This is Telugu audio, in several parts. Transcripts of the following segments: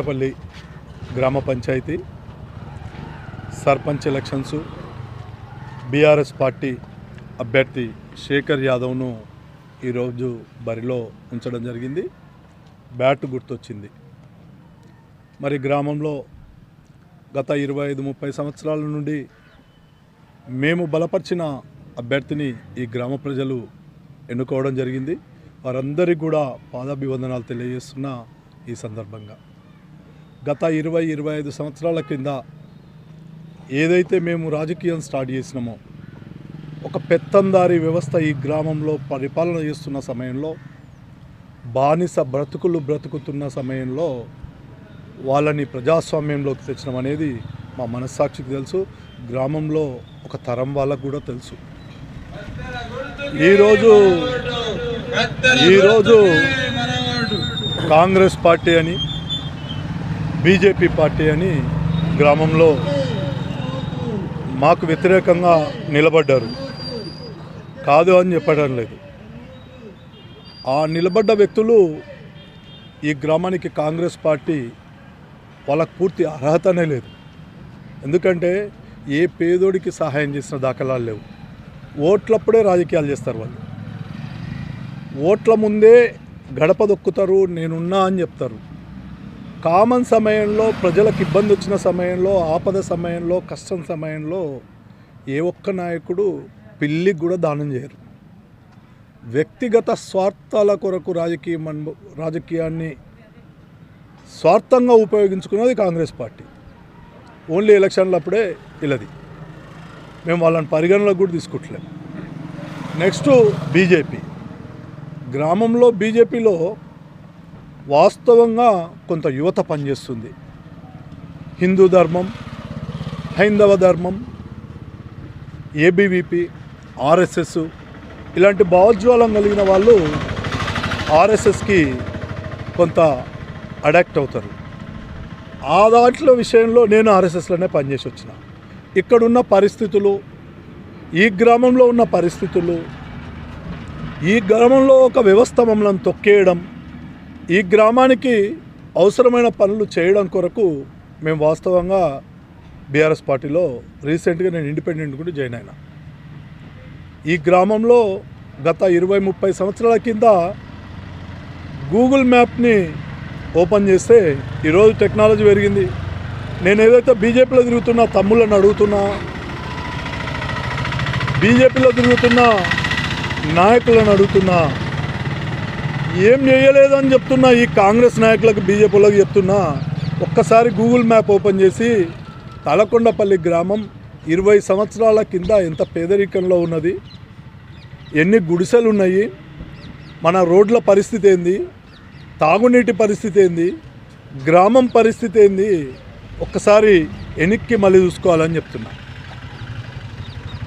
పల్లి గ్రామ panchayat sarpanch elections BRS party అభ్యర్థి శేఖర్ యాదవ్ను ఈరోజు బరిలో ఉంచడం జరిగింది. బ్యాట్ గుర్తొచ్చింది. మరి గ్రామంలో గత ఇరవై ఐదు ముప్పై సంవత్సరాల నుండి మేము బలపరిచిన అభ్యర్థిని ఈ గ్రామ ప్రజలు ఎన్నుకోవడం జరిగింది. వారందరికీ కూడా పాదాభివందనాలు తెలియజేస్తున్న ఈ సందర్భంగా. గత ఇరవై ఇరవై ఐదు సంవత్సరాల కింద ఏదైతే మేము రాజకీయం స్టార్ట్ చేసినామో ఒక పెత్తందారి వ్యవస్థ ఈ గ్రామంలో పరిపాలన చేస్తున్న సమయంలో బానిస బ్రతుకులు బ్రతుకుతున్న సమయంలో వాళ్ళని ప్రజాస్వామ్యంలోకి తెచ్చడం అనేది మా మనస్సాక్షికి తెలుసు గ్రామంలో ఒక తరం వాళ్ళకు కూడా తెలుసు. ఈరోజు ఈరోజు కాంగ్రెస్ పార్టీ అని బీజేపీ పార్టీ అని గ్రామంలో మాకు వ్యతిరేకంగా నిలబడ్డారు. కాదు అని చెప్పడం లేదు. ఆ నిలబడ్డ వ్యక్తులు ఈ గ్రామానికి కాంగ్రెస్ పార్టీ వాళ్ళకు పూర్తి అర్హతనే లేదు. ఎందుకంటే ఏ పేదోడికి సహాయం చేసిన దాఖలాలు లేవు. ఓట్లప్పుడే రాజకీయాలు చేస్తారు వాళ్ళు. ఓట్ల ముందే గడప దొక్కుతారు నేనున్నా అని చెప్తారు. కామన్ సమయంలో ప్రజలకు ఇబ్బంది వచ్చిన సమయంలో ఆపద సమయంలో కష్టం సమయంలో ఏ ఒక్క నాయకుడు పిల్లికి కూడా దానం చేయరు. వ్యక్తిగత స్వార్థాల కొరకు రాజకీయం రాజకీయాన్ని స్వార్థంగా ఉపయోగించుకున్నది కాంగ్రెస్ పార్టీ. ఓన్లీ ఎలక్షన్లప్పుడే ఇలాది. మేము వాళ్ళని పరిగణలోకి కూడా తీసుకుంటలేం నెక్స్ట్ బీజేపీ. గ్రామంలో బీజేపీలో వాస్తవంగా కొంత యువత పనిచేస్తుంది. హిందూ ధర్మం హైందవ ధర్మం ఏబీవీపీ ఆర్ఎస్ఎస్ ఇలాంటి భావోజ్వాలం కలిగిన వాళ్ళు ఆర్ఎస్ఎస్కి కొంత అడాక్ట్ అవుతారు. ఆ దాంట్లో విషయంలో నేను ఆర్ఎస్ఎస్లోనే పనిచేసి వచ్చిన. ఇక్కడున్న పరిస్థితులు ఈ గ్రామంలో ఉన్న పరిస్థితులు ఈ గ్రామంలో ఒక వ్యవస్థ మమ్మల్ని తొక్కేయడం ఈ గ్రామానికి అవసరమైన పనులు చేయడం కొరకు మేము వాస్తవంగా బీఆర్ఎస్ పార్టీలో రీసెంట్గా నేను ఇండిపెండెంట్ కూడా జాయిన్ అయినా. ఈ గ్రామంలో గత ఇరవై ముప్పై సంవత్సరాల కింద గూగుల్ మ్యాప్ని ఓపెన్ చేస్తే ఈరోజు టెక్నాలజీ పెరిగింది. నేను ఏదైతే బీజేపీలో తిరుగుతున్నా తమ్ముళ్ళని అడుగుతున్నా బీజేపీలో తిరుగుతున్న నాయకులను అడుగుతున్నా ఏం చేయలేదని చెప్తున్నా. ఈ కాంగ్రెస్ నాయకులకు బీజేపీలకు చెప్తున్నా. ఒక్కసారి గూగుల్ మ్యాప్ ఓపెన్ చేసి తలకొండపల్లి గ్రామం ఇరవై సంవత్సరాల కింద ఎంత పేదరికంలో ఉన్నది ఎన్ని గుడిసెలు ఉన్నాయి మన రోడ్ల పరిస్థితి ఏంది తాగునీటి పరిస్థితి ఏంది గ్రామం పరిస్థితి ఏంది ఒక్కసారి వెనక్కి మళ్ళీ చూసుకోవాలని చెప్తున్నా.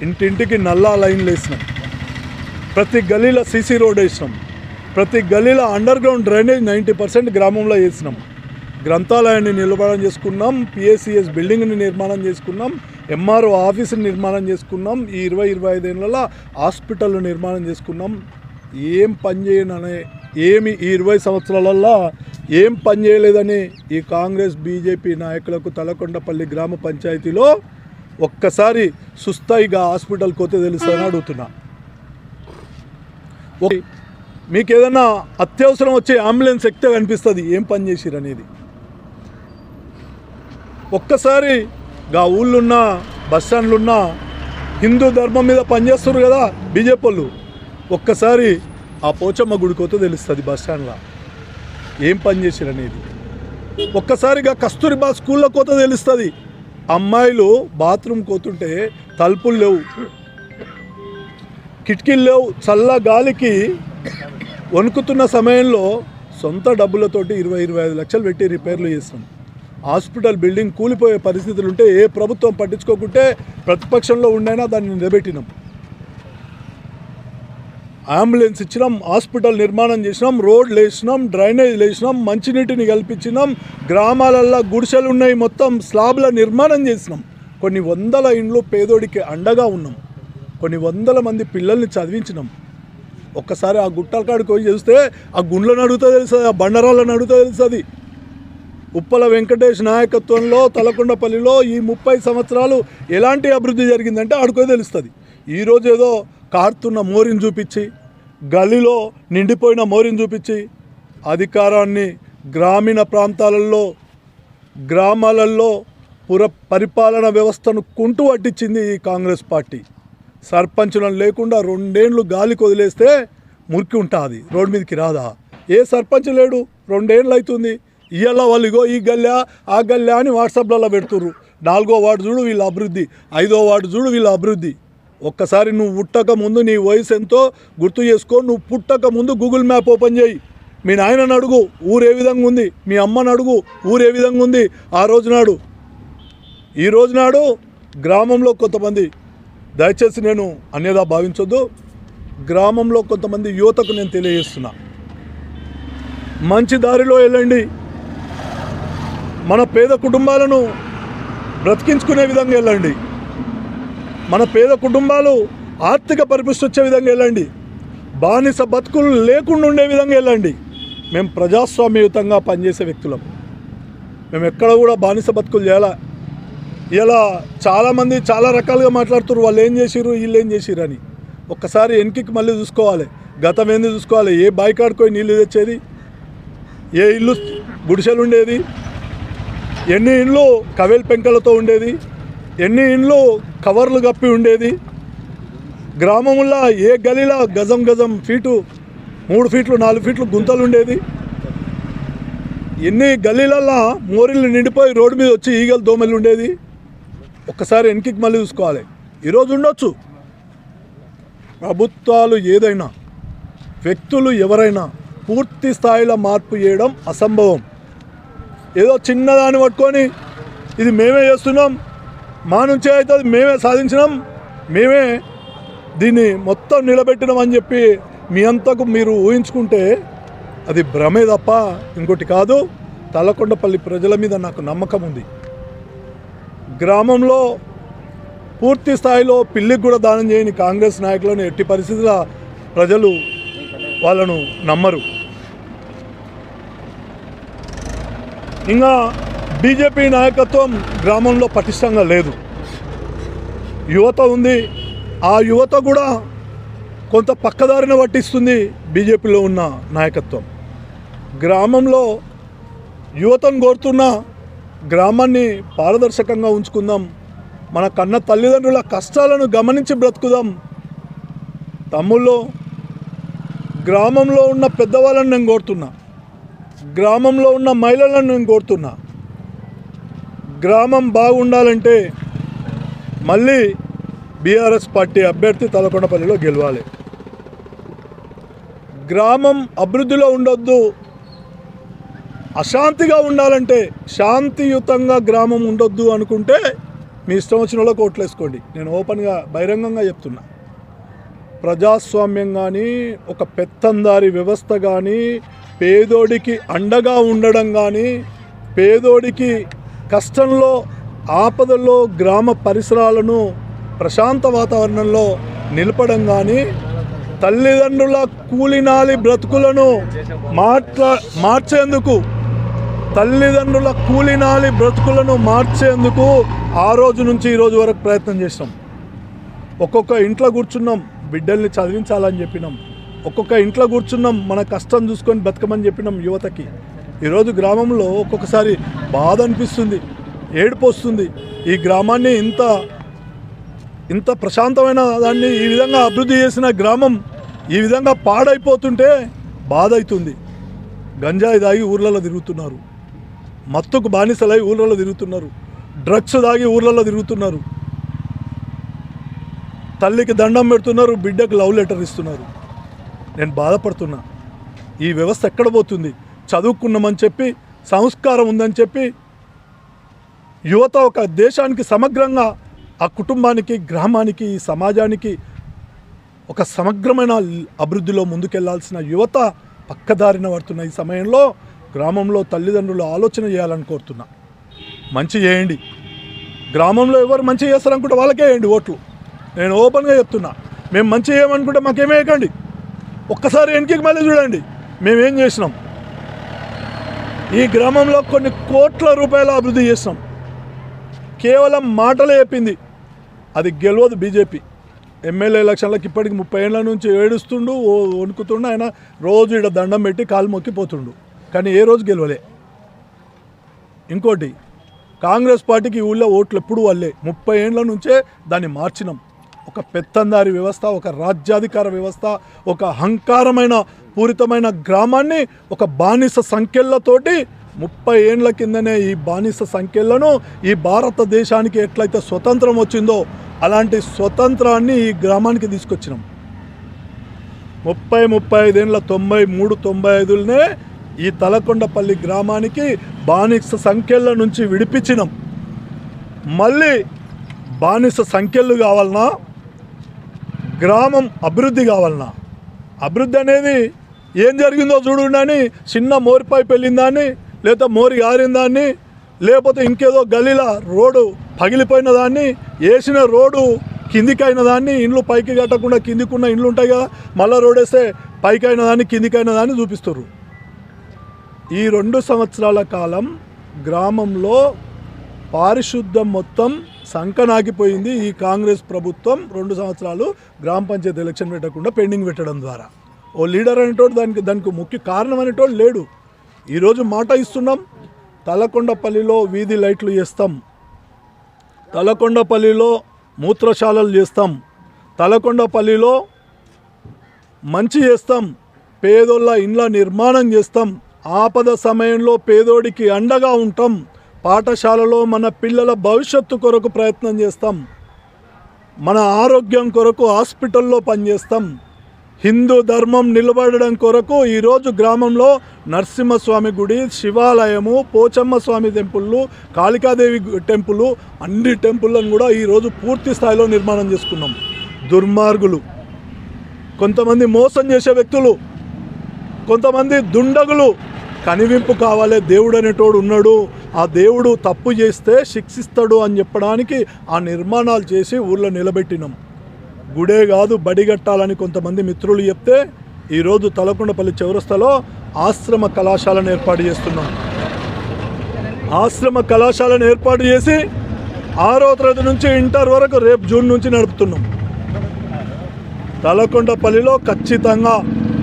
ఇంటింటికి నల్లా లైన్లు వేసినాం ప్రతి గలీలో సీసీ రోడ్ వేసినాం. ప్రతి గల్లీలో underground drainage ninety percent గ్రామంలో వేసినాం. గ్రంథాలయాన్ని నిర్మాణం చేసుకున్నాం పిఎస్సిఎస్ బిల్డింగ్ని నిర్మాణం చేసుకున్నాం ఎంఆర్ఓ ఆఫీస్ని నిర్మాణం చేసుకున్నాం ఈ ఇరవై ఇరవై ఐదేళ్ళలో హాస్పిటల్ నిర్మాణం చేసుకున్నాం. ఏం పని చేయననే ఏమి ఈ ఇరవై సంవత్సరాలల్లో ఏం పని చేయలేదని ఈ కాంగ్రెస్ బీజేపీ నాయకులకు తలకొండపల్లి గ్రామ పంచాయతీలో ఒక్కసారి సుస్థాయిగా హాస్పిటల్ పోతే తెలుస్తుందని అడుగుతున్నా. ఓకే మీకు ఏదైనా అత్యవసరం వచ్చే అంబులెన్స్ ఎక్కితే కనిపిస్తుంది ఏం పని చేసిరు అనేది. ఒక్కసారి గా ఊళ్ళున్నా బస్ స్టాండ్లున్నా హిందూ ధర్మం మీద పనిచేస్తారు కదా బీజేపీ వాళ్ళు. ఒక్కసారి ఆ పోచమ్మ గుడికోతో తెలుస్తుంది బస్ స్టాండ్లో. ఏం పని చేసిరు అనేది. ఒక్కసారిగా కస్తూరిబా స్కూల్లో కోత తెలుస్తుంది. అమ్మాయిలు బాత్రూమ్ కోతుంటే తలుపులు లేవు. కిటికీలు లేవు చల్ల గాలికి వణుకుతున్న సమయంలో సొంత డబ్బులతోటి ఇరవై ఇరవై ఐదు లక్షలు పెట్టి రిపేర్లు చేస్తాం హాస్పిటల్ బిల్డింగ్ కూలిపోయే పరిస్థితులు ఉంటే ఏ ప్రభుత్వం పట్టించుకోకుంటే ప్రతిపక్షంలో ఉండైనా దాన్ని నిలబెట్టినాం. అంబులెన్స్ ఇచ్చినాం హాస్పిటల్ నిర్మాణం చేసినాం రోడ్లు వేసినాం డ్రైనేజ్ వేసినాం మంచినీటిని కల్పించినాం గ్రామాలల్లో గుడిసెలు ఉన్నాయి మొత్తం స్లాబ్ల నిర్మాణం చేసినాం. కొన్ని వందల ఇండ్లు పేదోడికి అండగా ఉన్నాం. కొన్ని వందల మంది పిల్లల్ని చదివించినాం. ఒక్కసారి ఆ గుట్టల కాడికి పోయి చూస్తే ఆ గుండ్లను అడుగుతా తెలుస్తుంది ఆ బండరాళ్ళని అడుగుతా తెలుస్తుంది. ఉప్పల వెంకటేష్ నాయకత్వంలో తలకొండపల్లిలో ఈ ముప్పై సంవత్సరాలు ఎలాంటి అభివృద్ధి జరిగిందంటే ఆడుకో తెలుస్తుంది. ఈరోజు ఏదో కారుతున్న మోరిని చూపించి గలిలో నిండిపోయిన మోరిని చూపించి అధికారాన్ని గ్రామీణ ప్రాంతాలలో గ్రామాలలో పుర పరిపాలన వ్యవస్థను కుంటు పట్టించింది ఈ కాంగ్రెస్ పార్టీ. సర్పంచులను లేకుండా రెండేండ్లు గాలికి వదిలేస్తే మురికి ఉంటుంది రోడ్డు మీదకి రాదా? ఏ సర్పంచ్ లేడు? రెండేండ్లు అవుతుంది ఇవాళ వాళ్ళు ఇగో ఈ గల్లా ఆ గల్లా అని వాట్సాప్లలో పెడుతుర్రు. నాలుగో వార్డు చూడు వీళ్ళ అభివృద్ధి ఐదో వార్డు చూడు వీళ్ళ అభివృద్ధి. ఒక్కసారి నువ్వు పుట్టక ముందు నీ వయసు ఎంతో గుర్తు చేసుకో నువ్వు పుట్టక ముందు గూగుల్ మ్యాప్ ఓపెన్ చేయి. మీ నాయనని అడుగు ఊరు ఏ విధంగా ఉంది? మీ అమ్మని అడుగు ఊరు ఏ విధంగా ఉంది? ఆ రోజు నాడు ఈ రోజు నాడు గ్రామంలో కొంతమంది దయచేసి నేను అన్యదా భావించొద్దు. గ్రామంలో కొంతమంది యువతకు నేను తెలియజేస్తున్నా. మంచి దారిలో వెళ్ళండి. మన పేద కుటుంబాలను బ్రతికించుకునే విధంగా వెళ్ళండి. మన పేద కుటుంబాలు ఆర్థిక పరిపుష్టి వచ్చే విధంగా వెళ్ళండి. బానిస బతుకులు లేకుండా ఉండే విధంగా వెళ్ళండి. మేము ప్రజాస్వామ్యయుతంగా పనిచేసే వ్యక్తులం. మేము ఎక్కడ కూడా బానిస బతుకులు చేయాలి? ఇలా చాలామంది చాలా రకాలుగా మాట్లాడుతున్నారు. వాళ్ళు ఏం చేసిర్రు? వీళ్ళు ఏం చేసిర్రు అని. ఒక్కసారి వెనక్కి మళ్ళీ చూసుకోవాలి. గతం ఏంది చూసుకోవాలి. ఏ బాయికాడుకోయి నీళ్ళు తెచ్చేది? ఏ ఇల్లు గుడిసెలు ఉండేది? ఎన్ని ఇండ్లు కవేల్ పెంకలతో ఉండేది? ఎన్ని ఇండ్లు కవర్లు కప్పి ఉండేది? గ్రామంలో ఏ గలీలా గజం గజం ఫీటు మూడు ఫీట్లు నాలుగు ఫీట్లు గుంతలు ఉండేది? ఎన్ని గల్లీలల్లో మోరీలు నిండిపోయి రోడ్డు మీద వచ్చి ఈగలు దోమలు ఉండేది? ఒక్కసారి వెనక్కి మళ్ళీ చూసుకోవాలి. ఈరోజు ఉండొచ్చు. ప్రభుత్వాలు ఏదైనా వ్యక్తులు ఎవరైనా పూర్తి స్థాయిలో మార్పు చేయడం అసంభవం. ఏదో చిన్నదాన్ని పట్టుకొని ఇది మేమే చేస్తున్నాం మా నుంచే అయితే అది మేమే సాధించినాం మేమే దీన్ని మొత్తం నిలబెట్టినాం అని చెప్పి మీ అంతకు మీరు ఊహించుకుంటే అది భ్రమే తప్ప ఇంకోటి కాదు. తలకొండపల్లి ప్రజల మీద నాకు నమ్మకం ఉంది. గ్రామంలో పూర్తి స్థాయిలో పిల్లికి కూడా దానం చేయని కాంగ్రెస్ నాయకులను ఎట్టి పరిస్థితుల ప్రజలు వాళ్ళను నమ్మరు. ఇంకా బీజేపీ నాయకత్వం గ్రామంలో పటిష్టంగా లేదు. యువత ఉంది. ఆ యువత కూడా కొంత పక్కదారిన పట్టిస్తుంది బీజేపీలో ఉన్న నాయకత్వం. గ్రామంలో యువతను కోరుతున్న గ్రామాన్ని పారదర్శకంగా ఉంచుకుందాం. మన కన్న తల్లిదండ్రుల కష్టాలను గమనించి బ్రతుకుదాం. తమ్ముళ్ళు గ్రామంలో ఉన్న పెద్దవాళ్ళని నేను కోరుతున్నా. గ్రామంలో ఉన్న మహిళలను నేను కోరుతున్నా. గ్రామం బాగుండాలంటే మళ్ళీ బీఆర్ఎస్ పార్టీ అభ్యర్థి తలకొండపల్లిలో గెలవాలి. గ్రామం అభివృద్ధిలో ఉండొద్దు. అశాంతిగా ఉండాలంటే శాంతియుతంగా గ్రామం ఉండొద్దు అనుకుంటే మీ ఇష్టం వచ్చిన వాళ్ళకి ఓట్లు వేసుకోండి. నేను ఓపెన్గా బహిరంగంగా చెప్తున్నా. ప్రజాస్వామ్యం కానీ ఒక పెత్తందారి వ్యవస్థ కానీ పేదోడికి అండగా ఉండడం కానీ పేదోడికి కష్టంలో ఆపదల్లో గ్రామ పరిసరాలను ప్రశాంత వాతావరణంలో నిలపడం కానీ తల్లిదండ్రుల కూలినాలి బ్రతుకులను మార్చేందుకు తల్లిదండ్రుల కూలినాలి బ్రతుకులను మార్చేందుకు ఆ రోజు నుంచి ఈ రోజు వరకు ప్రయత్నం చేసినాం. ఒక్కొక్క ఇంట్లో కూర్చున్నాం బిడ్డల్ని చదివించాలని చెప్పినాం. ఒక్కొక్క ఇంట్లో కూర్చున్నాం మన కష్టం చూసుకొని బతకమని చెప్పినాం యువతకి. ఈరోజు గ్రామంలో ఒక్కొక్కసారి బాధ అనిపిస్తుంది ఏడుపు వస్తుంది. ఈ గ్రామాన్ని ఇంత ఇంత ప్రశాంతమైన దాన్ని ఈ విధంగా అభివృద్ధి చేసిన గ్రామం ఈ విధంగా పాడైపోతుంటే బాధ అవుతుంది. గంజాయి దాగి ఊర్లలో తిరుగుతున్నారు. మత్తుకు బానిసలై ఊళ్ళలో తిరుగుతున్నారు. డ్రగ్స్ దాగి ఊళ్ళలో తిరుగుతున్నారు. తల్లికి దండం పెడుతున్నారు బిడ్డకు లవ్ లెటర్ ఇస్తున్నారు. నేను బాధపడుతున్నా. ఈ వ్యవస్థ ఎక్కడ పోతుంది? చదువుకున్నామని చెప్పి సంస్కారం ఉందని చెప్పి యువత ఒక దేశానికి సమగ్రంగా ఆ కుటుంబానికి గ్రామానికి ఈ సమాజానికి ఒక సమగ్రమైన అభివృద్ధిలో ముందుకెళ్ళాల్సిన యువత పక్కదారిన పడుతున్న ఈ సమయంలో గ్రామంలో తల్లిదండ్రులు ఆలోచన చేయాలని కోరుతున్నా. మంచి చేయండి. గ్రామంలో ఎవరు మంచి చేస్తారనుకుంటే వాళ్ళకే వేయండి ఓట్లు. నేను ఓపెన్గా చెప్తున్నా. మేము మంచి చేయమనుకుంటే మాకేమేయకండి ఒక్కసారి వెనక్కి మళ్ళీ చూడండి. మేమేం చేసినాం? ఈ గ్రామంలో కొన్ని కోట్ల రూపాయల అభివృద్ధి చేసినాం. కేవలం మాటలే చెప్పింది. అది గెలవదు బీజేపీ. ఎమ్మెల్యే ఎలక్షన్లకు ఇప్పటికి ముప్పై ఏళ్ళ నుంచి ఏడుస్తుండు ఓ వణుకుతుండు ఆయన రోజు ఇక్కడ దండం పెట్టి కాలు మొక్కిపోతుండు. కానీ ఏ రోజు గెలవలే. ఇంకోటి కాంగ్రెస్ పార్టీకి ఊళ్ళో ఓట్లు ఎప్పుడు వల్లే ముప్పై ఏండ్ల నుంచే దాన్ని మార్చినాం. ఒక పెత్తందారి వ్యవస్థ ఒక రాజ్యాధికార వ్యవస్థ ఒక అహంకారమైన పూరితమైన గ్రామాన్ని ఒక బానిస సంఖ్యలతోటి ముప్పై ఏండ్ల కిందనే ఈ బానిస సంఖ్యలను ఈ భారతదేశానికి ఎట్లయితే స్వతంత్రం వచ్చిందో అలాంటి స్వతంత్రాన్ని ఈ గ్రామానికి తీసుకొచ్చినాం. ముప్పై ముప్పై ఐదేళ్ళ తొంభై మూడు తొంభై ఐదులనే ఈ తలకొండపల్లి గ్రామానికి బానిస సంఖ్యల నుంచి విడిపించినాం. మళ్ళీ బానిస సంఖ్యలు కావాలన్నా గ్రామం అభివృద్ధి కావాలన్నా. అభివృద్ధి అనేది ఏం జరిగిందో చూడండి చిన్న మోరిపై పెళ్ళిందాన్ని లేదా మోరి గారిందాన్ని లేకపోతే ఇంకేదో గలీల రోడ్డు పగిలిపోయిన దాన్ని వేసిన రోడ్డు కిందికైన దాన్ని ఇండ్లు పైకి కట్టకుండా కిందికున్న ఇండ్లు ఉంటాయి కదా మళ్ళీ రోడ్ వేస్తే పైకి అయిన దాన్ని కిందికి అయిన దాన్ని చూపిస్తారు ఈ రెండు సంవత్సరాల కాలం గ్రామంలో పారిశుద్ధం మొత్తం సంకనాగిపోయింది. ఈ కాంగ్రెస్ ప్రభుత్వం రెండు సంవత్సరాలు గ్రామ పంచాయతీ ఎలక్షన్ పెట్టకుండా పెండింగ్ పెట్టడం ద్వారా. ఓ లీడర్ అనేటోడు దానికి దానికి ముఖ్య కారణం అనేటోడు లేడు. ఈరోజు మాట ఇస్తున్నాం. తలకొండపల్లిలో వీధి లైట్లు చేస్తాం తలకొండపల్లిలో మూత్రశాలలు చేస్తాం. తలకొండపల్లిలో మంచి చేస్తాం. పేదోళ్ళ ఇండ్ల నిర్మాణం చేస్తాం. ఆపద సమయంలో పేదోడికి అండగా ఉంటాం. పాఠశాలలో మన పిల్లల భవిష్యత్తు కొరకు ప్రయత్నం చేస్తాం. మన ఆరోగ్యం కొరకు హాస్పిటల్లో పనిచేస్తాం. హిందూ ధర్మం నిలబడడం కొరకు ఈరోజు గ్రామంలో నరసింహస్వామి గుడి శివాలయము పోచమ్మ స్వామి టెంపుళ్ళు కాళికాదేవి టెంపుల్ అన్ని టెంపుళ్ళను కూడా ఈరోజు పూర్తి స్థాయిలో నిర్మాణం చేసుకున్నాం. దుర్మార్గులు. కొంతమంది మోసం చేసే వ్యక్తులు కొంతమంది దుండగులు కనివింపు కావాలే దేవుడు అనేటోడు ఉన్నాడు. ఆ దేవుడు తప్పు చేస్తే శిక్షిస్తాడు అని చెప్పడానికి ఆ నిర్మాణాలు చేసి ఊర్లో నిలబెట్టినాం. గుడే కాదు బడి కట్టాలని కొంతమంది మిత్రులు చెప్తే ఈరోజు తలకొండపల్లి చౌరస్తలో ఆశ్రమ కళాశాలను ఏర్పాటు చేస్తున్నాం. ఆశ్రమ కళాశాలను ఏర్పాటు చేసి ఆరో తరగతి నుంచి ఇంటర్ వరకు రేపు జూన్ నుంచి నడుపుతున్నాం. తలకొండపల్లిలో ఖచ్చితంగా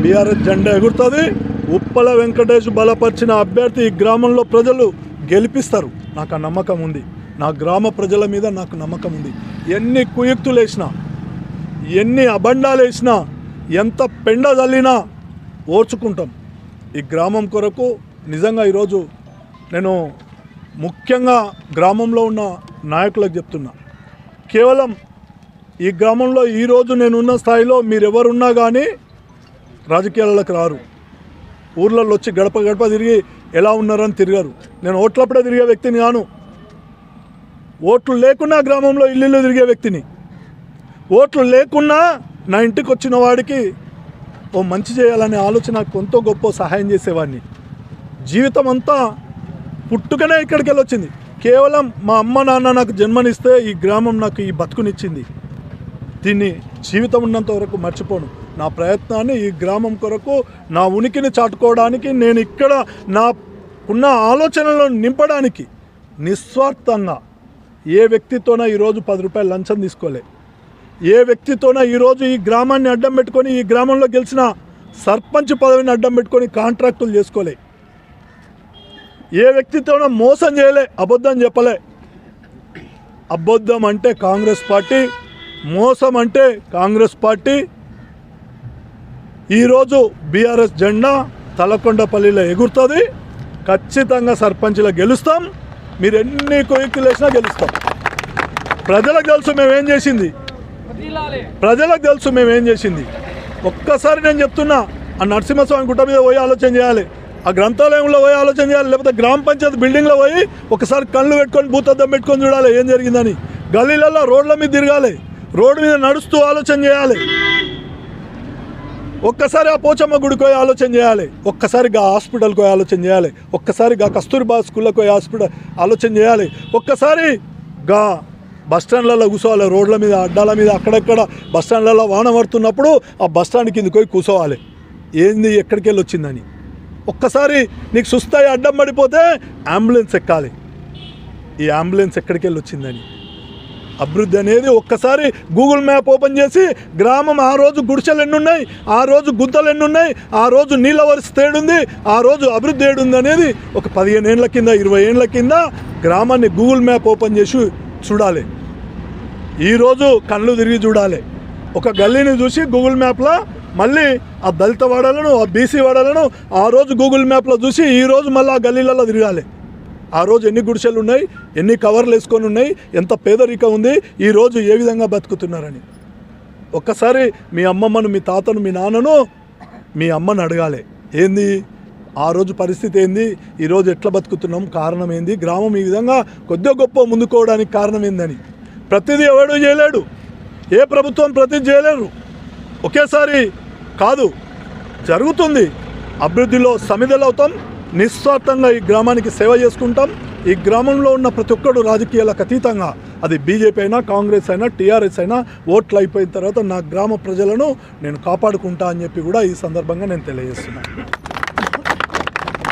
బీఆర్ఎస్ జెండా ఎగురుతుంది. ఉప్పల వెంకటేష్ బలపరిచిన అభ్యర్థి ఈ గ్రామంలో ప్రజలు గెలిపిస్తారు. నాకు ఆ నమ్మకం ఉంది. నా గ్రామ ప్రజల మీద నాకు నమ్మకం ఉంది. ఎన్ని కుయుక్తులు వేసినా ఎన్ని అబండాలు వేసినా ఎంత పెండ చల్లినా ఓర్చుకుంటాం. ఈ గ్రామం కొరకు నిజంగా ఈరోజు నేను ముఖ్యంగా గ్రామంలో ఉన్న నాయకులకు చెప్తున్నా. కేవలం ఈ గ్రామంలో ఈరోజు నేనున్న స్థాయిలో మీరెవరున్నా కానీ రాజకీయాలకు రారు. ఊర్లలో వచ్చి గడప గడప తిరిగి ఎలా ఉన్నారని తిరిగారు. నేను ఓట్లప్పుడే తిరిగే వ్యక్తిని కాను. ఓట్లు లేకున్నా గ్రామంలో ఇల్లు తిరిగే వ్యక్తిని. ఓట్లు లేకున్నా నా ఇంటికి వచ్చిన వాడికి ఓ మంచి చేయాలనే ఆలోచన కొంత గొప్ప సహాయం చేసేవాడిని. జీవితం అంతా పుట్టుకనే ఇక్కడికి వెళ్ళొచ్చింది. కేవలం మా అమ్మ నాన్న నాకు జన్మనిస్తే ఈ గ్రామం నాకు ఈ బతుకునిచ్చింది. దీన్ని జీవితం ఉన్నంత వరకు మర్చిపోను. నా ప్రయత్నాన్ని ఈ గ్రామం కొరకు నా ఉనికిని చాటుకోవడానికి నేను ఇక్కడ నా ఉన్న ఆలోచనలను నింపడానికి నిస్వార్థంగా ఏ వ్యక్తితోన ఈరోజు పది రూపాయలు లంచం తీసుకోలే. ఏ వ్యక్తితోన ఈరోజు ఈ గ్రామాన్ని అడ్డం పెట్టుకొని ఈ గ్రామంలో గెలిచిన సర్పంచ్ పదవిని అడ్డం పెట్టుకొని కాంట్రాక్టులు చేసుకోలే. ఏ వ్యక్తితోన మోసం చేయలే అబద్ధం చెప్పలే. అబద్ధం అంటే కాంగ్రెస్ పార్టీ మోసం అంటే కాంగ్రెస్ పార్టీ ఈరోజు బీఆర్ఎస్ జెండా తలకొండపల్లిలో ఎగురుతుంది. ఖచ్చితంగా సర్పంచ్లో గెలుస్తాం. మీరు ఎన్ని కొయ్యకులు వేసినా గెలుస్తాం. ప్రజలకు తెలుసు మేమేం చేసింది. ప్రజలకు తెలుసు మేమేం చేసింది. ఒక్కసారి నేను చెప్తున్నా ఆ నరసింహస్వామి గుట్ట మీద పోయి ఆలోచన చేయాలి. ఆ గ్రంథాలయంలో పోయి ఆలోచన చేయాలి. లేకపోతే గ్రామ పంచాయతీ బిల్డింగ్లో పోయి ఒకసారి కళ్ళు పెట్టుకొని భూతద్దం పెట్టుకొని చూడాలి ఏం జరిగిందని. గలీలలో రోడ్ల మీద తిరగాలి. రోడ్డు మీద నడుస్తూ ఆలోచన చేయాలి. ఒక్కసారి ఆ పోచమ్మ గుడికి పోయి ఆలోచన చేయాలి. ఒక్కసారి గా హాస్పిటల్కి పోయి ఆలోచన చేయాలి. ఒక్కసారి గా కస్తూరిబా స్కూల్కి పోయి హాస్పిటల్ ఆలోచన చేయాలి. ఒక్కసారి గా బస్ స్టాండ్లలో కూర్చోవాలి రోడ్ల మీద అడ్డాల మీద అక్కడక్కడ బస్ స్టాండ్లలో వాన పడుతున్నప్పుడు ఆ బస్ స్టాండ్ కిందకి పోయి కూర్చోవాలి ఏంది ఎక్కడికి వెళ్ళి వచ్చిందని ఒక్కసారి నీకు సుస్థాయి అడ్డం పడిపోతే అంబులెన్స్ ఎక్కాలి. ఈ అంబులెన్స్ ఎక్కడికి వెళ్ళి వచ్చిందని అభివృద్ధి అనేది ఒక్కసారి గూగుల్ మ్యాప్ ఓపెన్ చేసి గ్రామం ఆ రోజు గుడిసెలు ఎన్నున్నాయి ఆ రోజు గుంతలు ఎన్నున్నాయి ఆ రోజు నీళ్ళ వరుస తేడుంది ఆ రోజు అభివృద్ధి ఏడుంది అనేది ఒక పదిహేను ఏళ్ళ కింద ఇరవై ఏళ్ళ కింద గ్రామాన్ని గూగుల్ మ్యాప్ ఓపెన్ చేసి చూడాలి. ఈరోజు కళ్ళు తిరిగి చూడాలి. ఒక గల్లీని చూసి గూగుల్ మ్యాప్లో మళ్ళీ ఆ దళిత వాడలను ఆ బీసీ వాడలను ఆ రోజు గూగుల్ మ్యాప్లో చూసి ఈ రోజు మళ్ళీ ఆ గల్లీలలో తిరగాలి. ఆ రోజు ఎన్ని గుడిసెలు ఉన్నాయి ఎన్ని కవర్లు వేసుకొని ఉన్నాయి ఎంత పేదరికం ఉంది ఈరోజు ఏ విధంగా బతుకుతున్నారని. ఒక్కసారి మీ అమ్మమ్మను మీ తాతను మీ నాన్నను మీ అమ్మను అడగాలి. ఏంది? ఆ రోజు పరిస్థితి ఏంది? ఈరోజు ఎట్లా బతుకుతున్నాం? కారణం ఏంది? గ్రామం ఈ విధంగా కొద్దిగా గొప్ప ముందుకోవడానికి కారణం ఏందని. ప్రతిదీ ఎవడు చేయలేడు. ఏ ప్రభుత్వం ప్రతిదీ చేయలేరు. ఒకేసారి కాదు జరుగుతుంది. అభివృద్ధిలో సమిదలవుతాం. నిస్వార్థంగా ఈ గ్రామానికి సేవ చేసుకుంటాం. ఈ గ్రామంలో ఉన్న ప్రతి ఒక్కడు రాజకీయాలకు అతీతంగా. అది బీజేపీ అయినా కాంగ్రెస్ అయినా టీఆర్ఎస్ అయినా ఓట్లు అయిపోయిన తర్వాత నా గ్రామ ప్రజలను నేను కాపాడుకుంటా అని చెప్పి కూడా ఈ సందర్భంగా నేను తెలియజేస్తున్నాను.